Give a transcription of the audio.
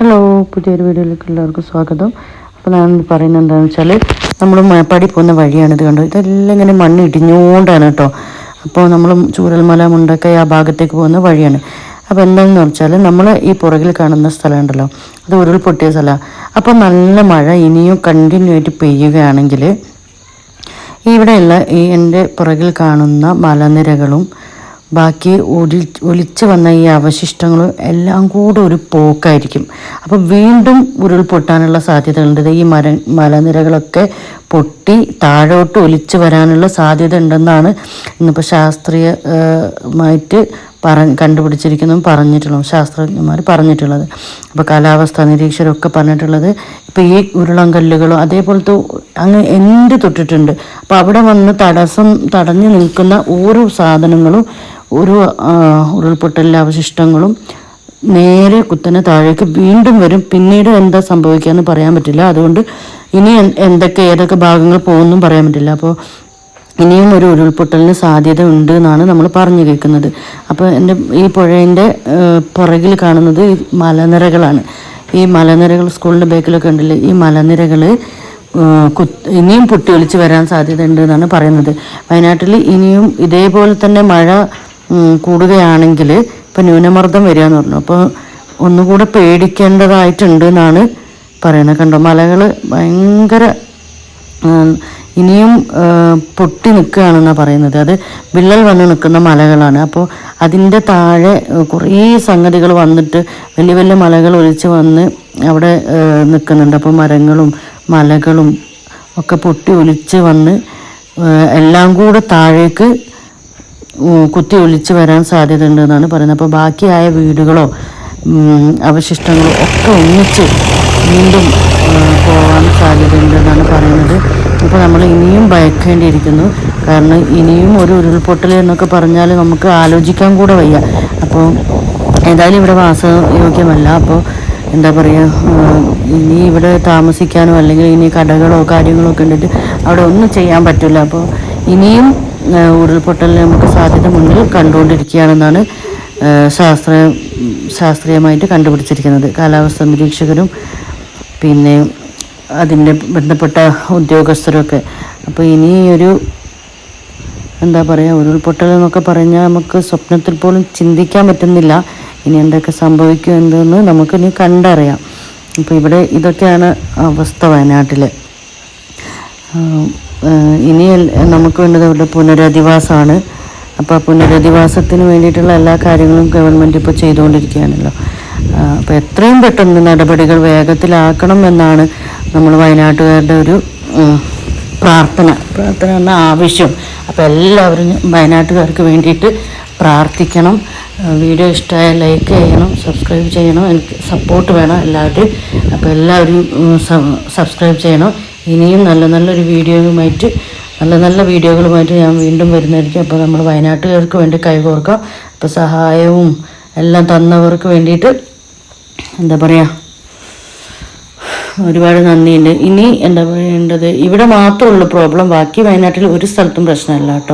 Hello പുതിയൊരു വീഡിയോയിലേക്ക് എല്ലാവർക്കും സ്വാഗതം. അപ്പോൾ ഞാൻ പറയുന്നത് എന്താണെന്ന് വെച്ചാൽ നമ്മൾ മേപ്പാടി പോകുന്ന വഴിയാണിത് കണ്ടോ ഇതെല്ലാം ഇങ്ങനെ മണ്ണ് ഇടിഞ്ഞുകൊണ്ടാണ് കേട്ടോ. അപ്പോൾ നമ്മൾ ചൂരൽമല മുണ്ടക്കൈ ആ ഭാഗത്തേക്ക് പോകുന്ന വഴിയാണ്. അപ്പോൾ എന്താണെന്ന് വെച്ചാൽ നമ്മൾ ഈ പുറകിൽ കാണുന്ന സ്ഥലമുണ്ടല്ലോ. അത് ഉരുൾപൊട്ടിയ സ്ഥലമാണ് അപ്പോൾ നല്ല മഴ ഇനിയും കണ്ടിന്യൂ ആയിട്ട് പെയ്യുകയാണെങ്കിൽ ഇവിടെയുള്ള ഈ എന്റെ പുറകിൽ കാണുന്ന മലനിരകളും ബാക്കി ഒലി ഒലിച്ചു വന്ന ഈ അവശിഷ്ടങ്ങളും എല്ലാം കൂടെ ഒരു പോക്കായിരിക്കും. അപ്പം വീണ്ടും ഉരുൾപൊട്ടാനുള്ള സാധ്യതകളുണ്ട്. ഈ മര മലനിരകളൊക്കെ പൊട്ടി താഴോട്ട് ഒലിച്ചു വരാനുള്ള സാധ്യത ഉണ്ടെന്നാണ് ഇന്നിപ്പോൾ ശാസ്ത്രീയമായിട്ട് പറ കണ്ടുപിടിച്ചിരിക്കുന്നതും പറഞ്ഞിട്ടുള്ളതും ശാസ്ത്രജ്ഞന്മാർ പറഞ്ഞിട്ടുള്ളത്. അപ്പോൾ കാലാവസ്ഥാ നിരീക്ഷരൊക്കെ പറഞ്ഞിട്ടുള്ളത്. ഇപ്പോൾ ഈ ഉരുളങ്കല്ലുകളും അതേപോലത്തെ അങ്ങ് എന്ത് തൊട്ടിട്ടുണ്ട്. അപ്പോൾ അവിടെ വന്ന് തടസ്സം തടഞ്ഞു നിൽക്കുന്ന ഓരോ സാധനങ്ങളും ഒരു ഉരുൾപൊട്ടലിലെ അവശിഷ്ടങ്ങളും നേരെ കുത്തനെ താഴേക്ക് വീണ്ടും വരും. പിന്നീട് എന്താ സംഭവിക്കുക എന്ന് പറയാൻ പറ്റില്ല. അതുകൊണ്ട് ഇനി എന്തൊക്കെ ഏതൊക്കെ ഭാഗങ്ങൾ പോകുമെന്നും പറയാൻ പറ്റില്ല. അപ്പോൾ ഇനിയും ഒരു ഉരുൾപൊട്ടലിന് സാധ്യത ഉണ്ട് എന്നാണ് നമ്മൾ പറഞ്ഞു കേൾക്കുന്നത്. അപ്പോൾ എന്റെ ഈ പുഴേന്റെ പുറകിൽ കാണുന്നത് ഈ മലനിരകളാണ്. ഈ മലനിരകൾ സ്കൂളിന്റെ ബാക്കിലൊക്കെ ഉണ്ടല്ലോ? ഈ മലനിരകൾ ഇനിയും പൊട്ടി ഒലിച്ച് വരാൻ സാധ്യത ഉണ്ട് എന്നാണ് പറയുന്നത്. വയനാട്ടിൽ ഇനിയും ഇതേപോലെ തന്നെ മഴ കൂടുകയാണെങ്കിൽ ഇപ്പം ന്യൂനമർദ്ദം വരിക എന്ന് പറഞ്ഞു. അപ്പോൾ ഒന്നുകൂടെ പേടിക്കേണ്ടതായിട്ടുണ്ട് എന്നാണ് പറയുന്നത്. കണ്ടോ മലകൾ ഭയങ്കര ഇനിയും പൊട്ടി നിൽക്കുകയാണെന്നാണ് പറയുന്നത്. അത് വിള്ളൽ വന്ന് നിൽക്കുന്ന മലകളാണ്. അപ്പോൾ അതിന്റെ താഴെ കുറേ സംഗതികൾ വന്നിട്ട് വലിയ വലിയ മലകൾ ഒലിച്ച് വന്ന് അവിടെ നിൽക്കുന്നുണ്ട്. അപ്പോൾ മരങ്ങളും മലകളും ഒക്കെ പൊട്ടി ഒലിച്ച് വന്ന് എല്ലാം കൂടെ താഴേക്ക് കുത്തി ഒലിച്ച് വരാൻ സാധ്യതയുണ്ട് എന്നാണ് പറയുന്നത്. അപ്പോൾ ബാക്കിയായ വീടുകളോ അവശിഷ്ടങ്ങളോ ഒക്കെ ഒന്നിച്ച് വീണ്ടും പോകാൻ സാധ്യതയുണ്ട് എന്നാണ് പറയുന്നത്. അപ്പോൾ നമ്മൾ ഇനിയും ഭയക്കേണ്ടിയിരിക്കുന്നു. കാരണം ഇനിയും ഒരു ഉരുൾപൊട്ടൽ എന്നൊക്കെ പറഞ്ഞാൽ നമുക്ക് ആലോചിക്കാൻ കൂടെ വയ്യ. അപ്പോൾ ഏതായാലും ഇവിടെ വാസയോഗ്യമല്ല. അപ്പോൾ എന്താ പറയുക ഇനി ഇവിടെ താമസിക്കാനോ അല്ലെങ്കിൽ ഇനി കടകളോ കാര്യങ്ങളോ ഒക്കെ ഉണ്ടിട്ട് അവിടെ ഒന്നും ചെയ്യാൻ പറ്റില്ല. അപ്പോൾ ഇനിയും ഉരുൾപൊട്ടലിന് നമുക്ക് സാധ്യത മുന്നിൽ കണ്ടുകൊണ്ടിരിക്കുകയാണെന്നാണ് ശാസ്ത്ര ശാസ്ത്രീയമായിട്ട് കണ്ടുപിടിച്ചിരിക്കുന്നത്. കാലാവസ്ഥ നിരീക്ഷകരും പിന്നെ അതിന്റെ ബന്ധപ്പെട്ട ഉദ്യോഗസ്ഥരൊക്കെ. അപ്പോൾ ഇനി ഒരു എന്താ പറയുക ഉരുൾപൊട്ടൽ എന്നൊക്കെ പറഞ്ഞാൽ നമുക്ക് സ്വപ്നത്തിൽ പോലും ചിന്തിക്കാൻ പറ്റുന്നില്ല. ഇനി എന്തൊക്കെ സംഭവിക്കും എന്തെന്ന് നമുക്ക് ഇനി കണ്ടറിയാം. അപ്പോൾ ഇവിടെ ഇതൊക്കെയാണ് അവസ്ഥ വയനാട്ടിലെ. ഇനി നമുക്ക് വേണ്ടത് ഇവിടെ പുനരധിവാസമാണ്. അപ്പോൾ പുനരധിവാസത്തിന് വേണ്ടിയിട്ടുള്ള എല്ലാ കാര്യങ്ങളും ഗവൺമെന്റ് ഇപ്പോൾ ചെയ്തുകൊണ്ടിരിക്കുകയാണല്ലോ. അപ്പോൾ എത്രയും പെട്ടെന്ന് നടപടികൾ വേഗത്തിലാക്കണം എന്നാണ് നമ്മൾ വയനാട്ടുകാരുടെ ഒരു പ്രാർത്ഥന. പ്രാർത്ഥന എന്ന ആവശ്യം. അപ്പോൾ എല്ലാവരും വയനാട്ടുകാർക്ക് വേണ്ടിയിട്ട് പ്രാർത്ഥിക്കണം. വീഡിയോ ഇഷ്ടമായ ലൈക്ക് ചെയ്യണം സബ്സ്ക്രൈബ് ചെയ്യണം എനിക്ക് സപ്പോർട്ട് വേണം എല്ലാവരും അപ്പോൾ എല്ലാവരും സബ്സ്ക്രൈബ് ചെയ്യണം. ഇനിയും നല്ല നല്ലൊരു വീഡിയോയുമായിട്ട് നല്ല നല്ല വീഡിയോകളുമായിട്ട് ഞാൻ വീണ്ടും വരുന്നതായിരിക്കും. അപ്പോൾ നമ്മൾ വയനാട്ടുകാർക്ക് വേണ്ടി കൈകോർക്കാം. അപ്പോൾ സഹായവും എല്ലാം തന്നവർക്ക് വേണ്ടിയിട്ട് എന്താ പറയുക ഒരുപാട് നന്ദിയുണ്ട്. ഇനി എന്താ പറയേണ്ടത്? ഇവിടെ മാത്രമുള്ള പ്രോബ്ലം ബാക്കി വയനാട്ടിൽ ഒരു സ്ഥലത്തും പ്രശ്നമില്ല കേട്ടോ.